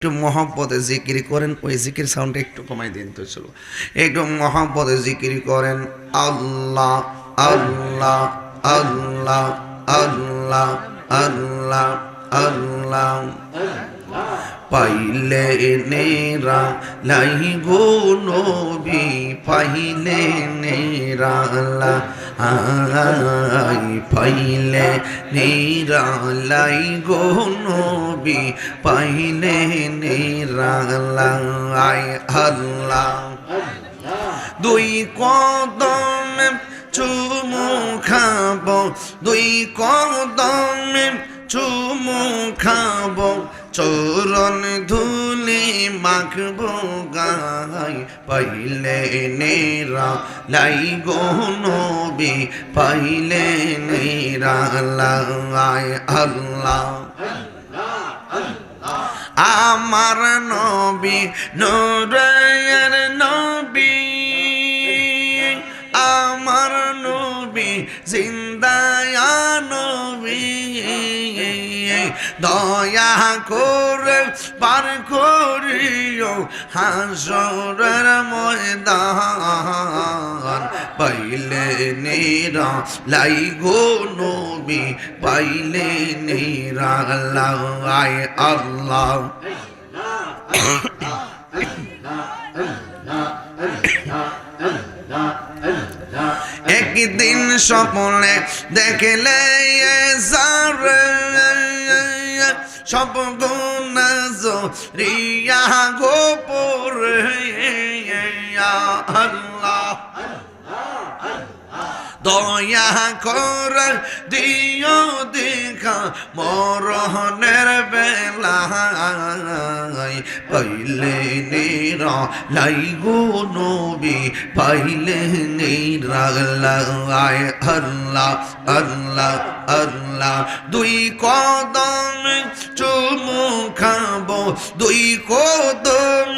একটু মহব্বতে জিকির করেন, ওই জিকির সাউন্ডটা একটু কমাই দিন তো চলো। একটু মহব্বতে জিকির করেন, আল্লাহ আল্লাহ আল্লাহ আল্লাহ আল্লাহ আল্লাহ। পাইলে নেরা লাই গো নবী, পাইলে নেরা আই পাইলে নেরা লাই গো নবী, পাইলে নেরা লাই আল্লাহ। দুই কদম চুমু খাব, দুই কদমে চুমু খাব, চরণ ধুলি মাখবো গাই পাইলে নেরা লাই গো নবী পাইলে নেরা লাই আল্লাহ। আমার নবী নূরের দয়া করে পার করিও হাসরের ময়দান। পাইলে নেরা লাই গো নবী, পাইলে নেরা লাই আল্লাহ। একদিন স্বপ্নে দেখলে সারে সব গুণা রিয়া গোপুর দয়া কর দিও দেখা মরহনের বেলা পাইলে নেরা লাই গো নবী, পাইলে নেরা লাই আল্লাহ আল্লাহ আল্লাহ। দুই কদম চুমু খাব, দুই কদম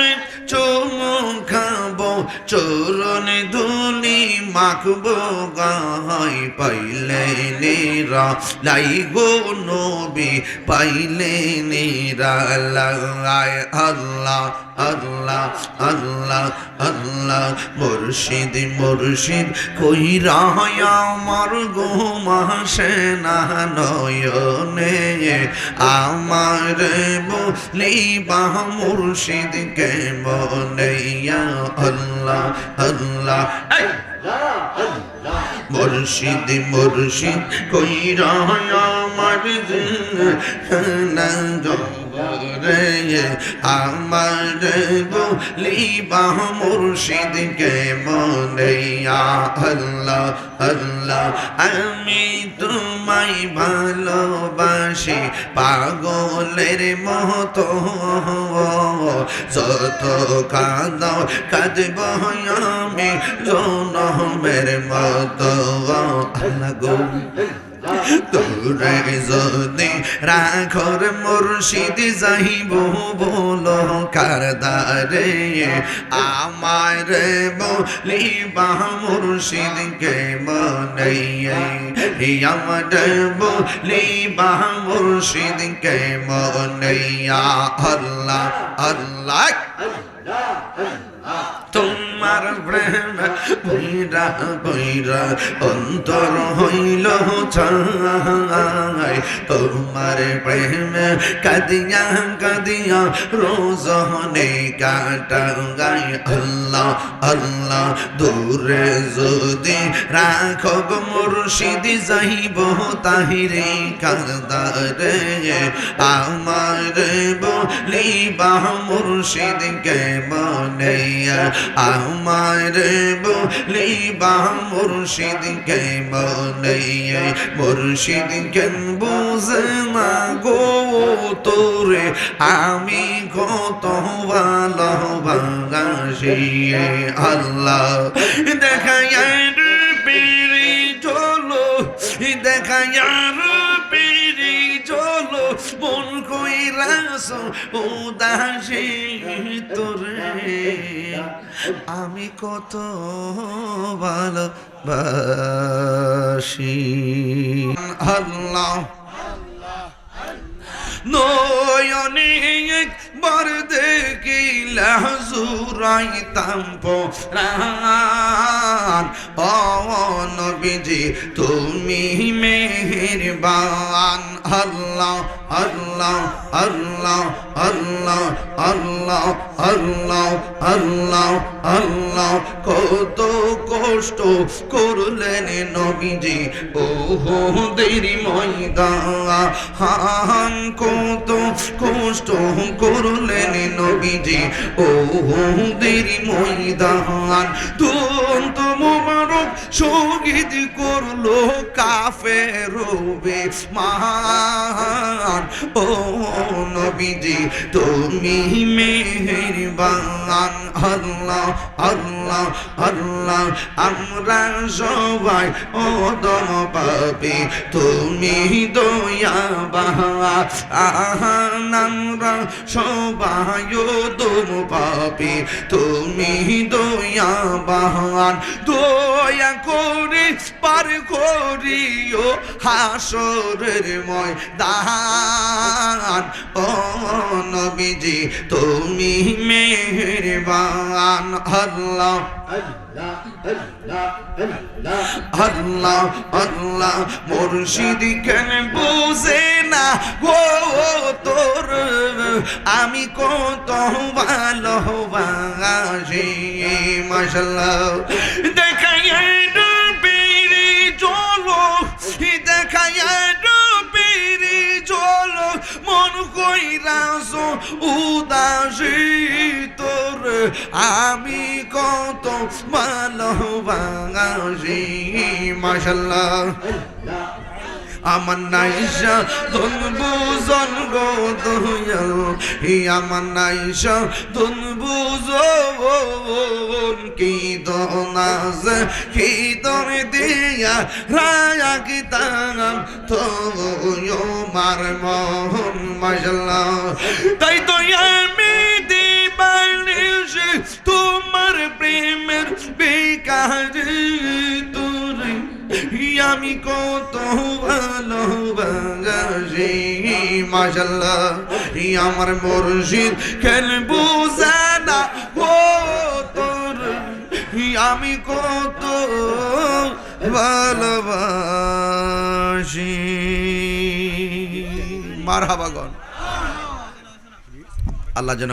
চুমু খাব, চরণ ধুলি মাখবো গাই পাইলে নেরা, লাই গো নবী পাইলে নেরা, লাই আল্লাহ আল্লাহ আল্লাহ আল্লাহ, মুর্শিদ মুর্শিদ কই রায় আমার গো মাসে না নয়নে আমার বলি বা মুর্শিদকে কে আল্লাহ আল্লাহ আল্লাহ! মুর্শিদ মুর্শিদ কই আমার রে আমার বলি বাহ মুর্শিদ কে মনেয়া আল্লাহ আল্লাহ, আমি তোমায় ভালোবাসি, পাগলের মতো। যত কাঁদাও কাঁদব আমি জনমের মতো। আল্লাহ গো তোরে যদি রাখর মুর্শিদ যাইব বলো কারদারে আমার বলি বাহ মুর্শিদ কে মনে আমার বলি বাহ মুর্শিদ কে মনে আল্লাহ আল্লাহ তোমার প্রেম বৈরা বৈরা অন্তর হইল ছাই তোমার প্রেম কাদিয়া কাদিয়া রোজনে কাটা গাই আল্লাহ আল্লাহ, দূরে যদি রাখব মুর্শিদ, যাইব তাহিরে কাদারে আমার বলি, বাহ মুর্শিদ কে মনে আমার বলি, বাহ মুর্শিদ কে মনে মুর্শিদ কেন বুঝে না গো তোরে? আমি কত ভালোবাসি আল্লাহ। দেখায়ার পিড়ি চলো দেখায়ার পিড়ি চলো মন কইরাস উদাসী তোরে। আমি কত ভালোবাসি আল্লাহ। নয়নে একবার দেখিলা জুরাইতাম পরাণ ও নবীজি তুমি মেহেরবান। আল্লাহ। কত কষ্ট করলেন নবীজি ও দেরি ময়দান কত কষ্ট করলেন নবীজি ও দেরি ময়দান। তুম তো মোবারক শহীদ করল কাফের মান ও নবীজি, তুমি মেহেরবান। আল্লাহ আল্লাহ আল্লাহ, আমরা সবাই ওদম পাবে তুমি দয়া বাহা আহান, আমরা সবাই ওদম পাপি তুমি দয়া বাহান দয়া করে পার করিও হাসরের ও নবীজি, তুমি মেহেরবান। আল্লাহ আল্লাহ আল্লাহ, মুর্শিদ কেন বুঝে না গো তোর? আমি কত ভালোবাসি মাশাল্লাহ দেখাই উদাসী তোর আমি কত ভালোবাসি মাশাল্লাহ আমার নাইশা ধন বুজন গো দয়াল, হি আমার নাইশা ধন বুজন, কি দনাজ, কি দর দিয়া রায়া কি তাম তো মার মোহন মাশাল্লাহ তাই তো আমি কত ভালোবাসি মাশাল্লাহ আমার মুর্শিদ কেন বুঝানা ও তোর আমি কত ভালোবাসি মারহাবাগন আল্লাহ যেন